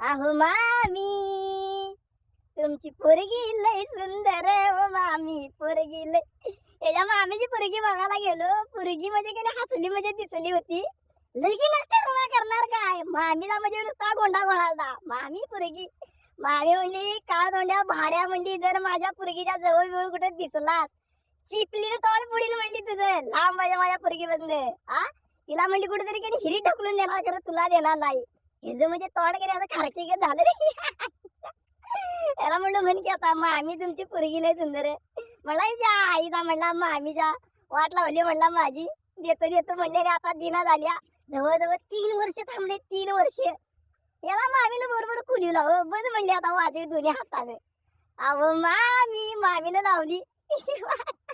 अहो मामी तुमची पोरगी लय सुंदर ओ मामी पोरगी लय याच्या मामीची पोरगी बघायला गेलो पोरगी म्हणजे की हसली म्हणजे दिसली होती. लगीनच ठरवणार करणार काय? मामीला म्हणजे नुसता गोंडा गोळाला मामी पोरगी. मामी म्हणली काळ तोंड्या भाड्या म्हणली जर माझ्या पोरगीच्या जवळ जवळ कुठे दिसला चिपली तोंड पुढील म्हणली तुझं. लांब माझ्या माझ्या पोरगी बंद आ? तिला म्हणली कुठेतरी की हिरी ढकलून देणार खरं तुला देणार नाही. हे म्हणजे तोंड गेले आता खारकी गे झालं रे. याला म्हणलं म्हण की आता मामी तुमची पोरगी लय सुंदर आहे. मला आई आईचा म्हणला मामीच्या वाट लावली म्हणला माझी. देतो देतो म्हणले रे आता दिना झाल्या. जवळजवळ तीन वर्ष थांबले तीन वर्ष. याला मामीनं बरोबर खुली लाव. बस म्हणली आता वाजवी दोन्ही हाताने. अहो मामी मामीनं लावली.